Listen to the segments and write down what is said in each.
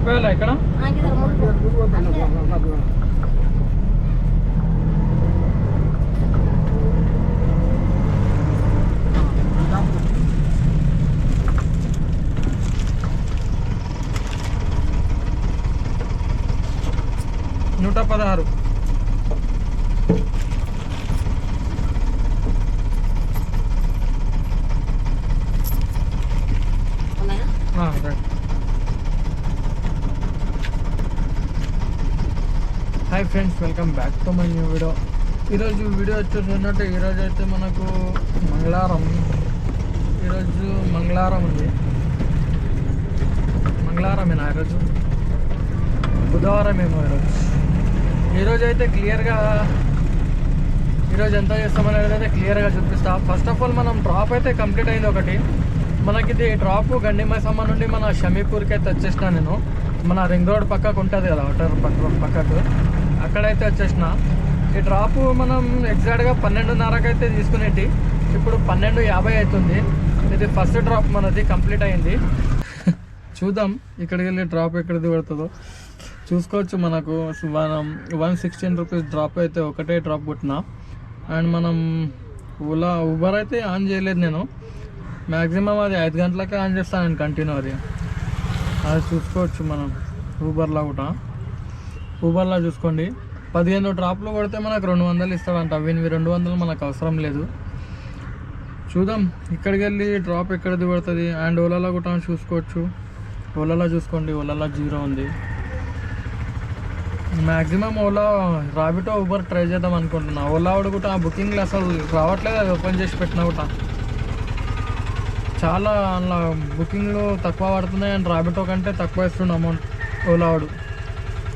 తిప్పేయాలా ఇక్కడ నూట పదహారు ఆ, right Hi friends welcome back to my new video. ఈరోజు వీడియో వచ్చేసి ఏంటంటే ఈరోజు అయితే మనకు మంగళవారం. ఈరోజు మంగళవారం ఉంది. మంగళవారమేనా ఈరోజు బుధవారం ఏమో ఈరోజు ఈరోజు అయితే క్లియర్గా ఈరోజు ఎంత చేస్తామనేది అయితే క్లియర్గా చూపిస్తా. ఫస్ట్ ఆఫ్ ఆల్ మనం డ్రాప్ అయితే కంప్లీట్ అయింది ఒకటి. మనకి ఇది డ్రాప్ గండిమైసమ్మ నుండి మన షమీపూర్కి అయితే వచ్చేసిన నేను. మన రింగ్ రోడ్ పక్కకు ఉంటుంది కదా వాటర్ పక్క పక్కకు. అక్కడైతే వచ్చేసిన. ఈ డ్రాప్ మనం ఎగ్జాక్ట్గా పన్నెండున్నరకు అయితే తీసుకునేటి. ఇప్పుడు పన్నెండు యాభై అవుతుంది ఇది ఫస్ట్ డ్రాప్ మనది కంప్లీట్ అయింది. చూద్దాం ఇక్కడికి వెళ్ళి డ్రాప్ ఎక్కడిది పడుతుందో. చూసుకోవచ్చు మనకు మనం వన్ సిక్స్టీన్ రూపీస్ డ్రాప్ అయితే ఒకటే డ్రాప్ కొట్టిన. అండ్ మనం ఓలా ఊబర్ అయితే ఆన్ చేయలేదు నేను. మ్యాక్సిమం అది ఐదు గంటలకే ఆన్ చేస్తాను నేను కంటిన్యూ అది అది చూసుకోవచ్చు మనం ఊబర్లో కూడా. ఊబర్లో చూసుకోండి. పదిహేను డ్రాప్లు కొడితే మనకు రెండు వందలు ఇస్తాడంట. అవి రెండు వందలు మనకు అవసరం లేదు. చూద్దాం. ఇక్కడికి వెళ్ళి డ్రాప్ ఎక్కడ పడుతుంది? అండ్ ఓలాలో కూడా చూసుకోవచ్చు. ఓలాలో చూసుకోండి. ఓలాలో జీరో ఉంది. Maximum Ola Rapido Uber try చేద్దాం అనుకుంటున్నా. ఓలా వాడు కూడా బుకింగ్లు అసలు రావట్లేదు. అది ఓపెన్ చేసి పెట్టినా కూడా. చాలా అలా బుకింగ్లు తక్కువ పడుతున్నాయి. అండ్ రాబిటో కంటే తక్కువ ఇస్తుండే అమౌంట్ ఓలా వాడు.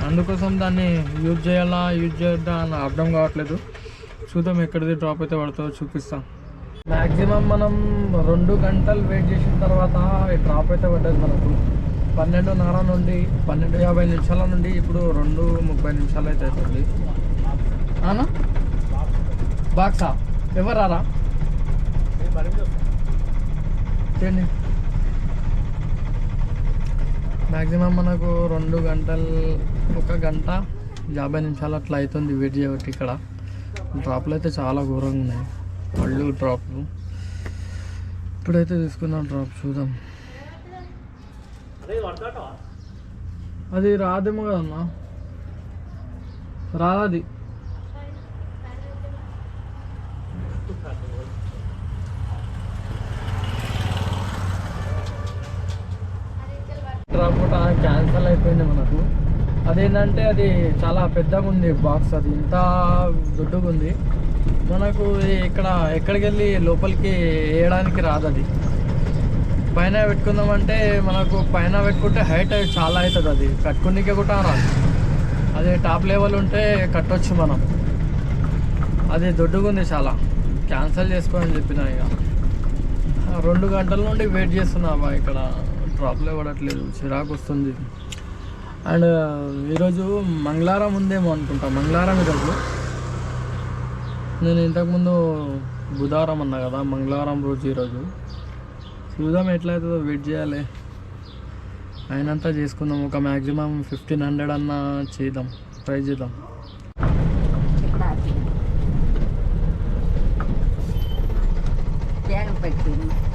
అందుకోసం దాన్ని యూజ్ చేయాలా యూజ్ చేద్దా అని అర్థం కావట్లేదు. చూద్దాం ఎక్కడిది డ్రాప్ అయితే పడుతుందో చూపిస్తాం. మ్యాక్సిమం మనం రెండు గంటలు వెయిట్ చేసిన తర్వాత డ్రాప్ అయితే పడ్డది మనకు. పన్నెండున్నర నుండి పన్నెండు యాభై నిమిషాల నుండి ఇప్పుడు రెండు ముప్పై నిమిషాలు అయితే అవుతుంది. ఆనా? బాక్సా? ఎవరు రారా? చేయండి. మ్యాక్సిమం మనకు రెండు గంటలు ఒక గంట యాభై నిమిషాలు అట్లా అవుతుంది వెయిట్ చేయబట్టి ఇక్కడ. డ్రాప్లు అయితే చాలా ఘోరంగా ఉన్నాయి. పళ్ళు డ్రాప్లు ఇప్పుడైతే తీసుకున్నాం డ్రాప్ చూద్దాం. అది రాదేమో కదన్నా. రాదది డ్రాప్ కూడా క్యాన్సల్ అయిపోయింది మనకు. అదేంటంటే అది చాలా పెద్దగా ఉంది బాక్స్ అది ఇంత దొడ్డుగా ఉంది. మనకు ఇక్కడ ఎక్కడికి వెళ్ళి లోపలికి వేయడానికి రాదు అది. పైన పెట్టుకుందామంటే మనకు పైన పెట్టుకుంటే హైట్ చాలా అవుతుంది అది. కట్టుకునికే కూడా రాదు. అది టాప్ లెవెల్ ఉంటే కట్టొచ్చు మనం. అది దొడ్డుగా ఉంది చాలా. క్యాన్సిల్ చేసుకోని చెప్పిన ఇక. రెండు గంటల నుండి వెయిట్ చేస్తున్నావా ఇక్కడ. డ్రాప్లో పడట్లేదు. చిరాకు వస్తుంది. అండ్ ఈరోజు మంగళవారం ఉందేమో అనుకుంటా. మంగళవారం ఈరోజు. నేను ఇంతకుముందు బుధవారం అన్నా కదా మంగళవారం రోజు ఈరోజు. చూద్దాం ఎట్లయితుందో వెయిట్ చేయాలి. అయినంత చేసుకుందాం. ఒక మ్యాక్సిమం ఫిఫ్టీన్ హండ్రెడ్ అన్న చేద్దాం. ట్రై చేద్దాం. పెట్టింది.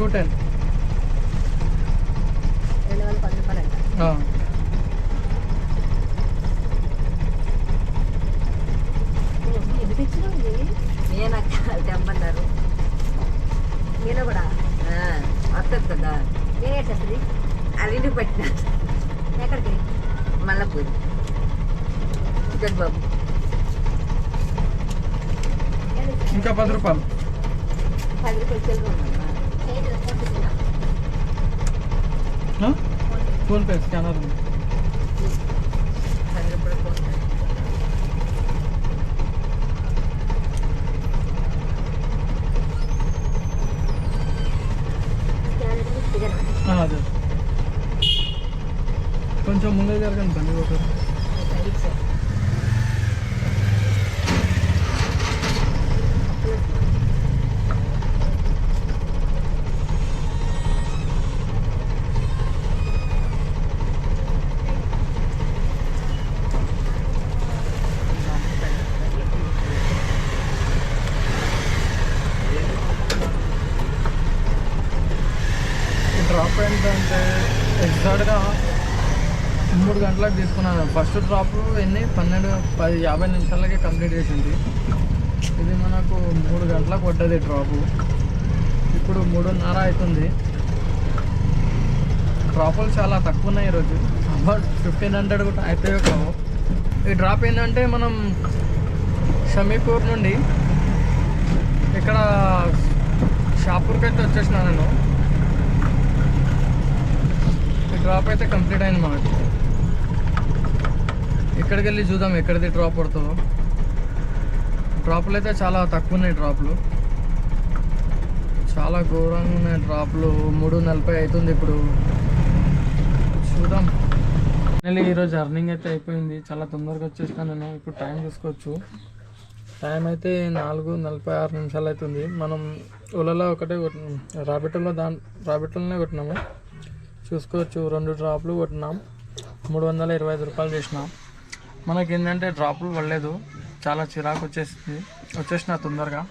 టూ టెన్ రెండు వందల పది రూపాయలు అంట. తెమ్మన్నారు. నేను కూడా? వస్తుంది కదా. నేను అది ఇంటికి పెట్టిన? ఎక్కడికి? మళ్ళా పోయి బాబు. ఇంకా పది రూపాయలు. పది రూపాయలు చెల్లు ఫోన్పే స్కానర్ ఉంది అదే. కొంచెం ముందే జరగండి బండి పోతుంది డ్రాప్ ఏంటంటే ఎగ్జాక్ట్గా మూడు గంటలకు తీసుకున్నాను. ఫస్ట్ డ్రాప్ ఎన్ని? పన్నెండు పది యాభై నిమిషాలకే కంప్లీట్ చేసింది. ఇది మనకు మూడు గంటలకు పడ్డది డ్రాపు ఇప్పుడు మూడున్నర అవుతుంది. డ్రాపులు చాలా తక్కువ ఉన్నాయి ఈరోజు అబౌట్ ఫిఫ్టీన్ హండ్రెడ్ కూడా అయితే కావు ఈ డ్రాప్ ఏంటంటే మనం షమీపూర్ నుండి ఇక్కడ షాపూర్కి అయితే వచ్చేసినా నేను. డ్రాప్ అయితే కంప్లీట్ అయింది మనకు ఇక్కడికి వెళ్ళి చూద్దాం ఎక్కడిది డ్రాప్ పడుతుందో డ్రాపులు అయితే చాలా తక్కువ ఉన్నాయి డ్రాప్లు. చాలా ఘోరంగా ఉన్నాయి డ్రాప్లు. మూడు నలభై అవుతుంది ఇప్పుడు. చూద్దాం. మళ్ళీ ఈరోజు అర్నింగ్ అయితే అయిపోయింది. చాలా తొందరగా వచ్చేస్తాను నేను ఇప్పుడు టైం చూసుకోవచ్చు. టైం అయితే నాలుగు నలభై ఆరు నిమిషాలు అవుతుంది. మనం ఓలలో ఒకటే కొట్టినాం. రాబిటల్లో దాని రాబిటోలోనే కొట్టినాము. చూసుకోవచ్చు. రెండు డ్రాప్లు కొట్టినాం. మూడు వందల ఇరవై ఐదు రూపాయలు చేసినాం. మనకి ఏంటంటే డ్రాప్లు పడలేదు. చాలా చిరాకు వచ్చేసింది. వచ్చేసిన తొందరగా.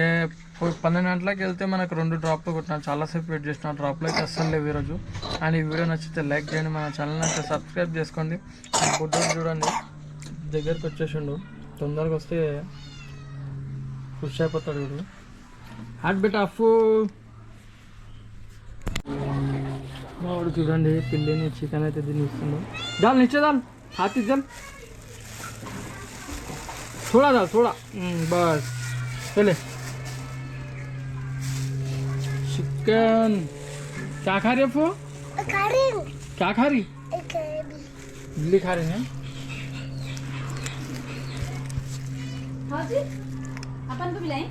ఏ పన్నెండు గంటలకు వెళ్తే మనకు రెండు డ్రాప్లు కొట్టినా. చాలాసేపు వెయిట్ చేసిన. డ్రాప్లు అయితే అస్సలు లేవు ఈరోజు. అండ్ ఈ వీడియో నచ్చితే లైక్ చేయండి. మన ఛానల్ అయితే సబ్స్క్రైబ్ చేసుకోండి. ఫుడ్ చూడండి. దగ్గరికి వచ్చేసిండు. తొందరగా వస్తే ఖుషి అయిపోతాడు వీడు. హాట్ బిట్ ఆఫ్ చూడండి పిల్లిని చికెన్ అయితే దీన్ని ఇస్తున్నాడు దాల్ నిచ్చే దాల్ హాత్ ఇద్దాం थोड़ा डाल थोड़ा हम्म, बस चले चिकन क्या खा रही है फो क्या खा रही इडली खा रही है हाँ जी अपन को भी लाएं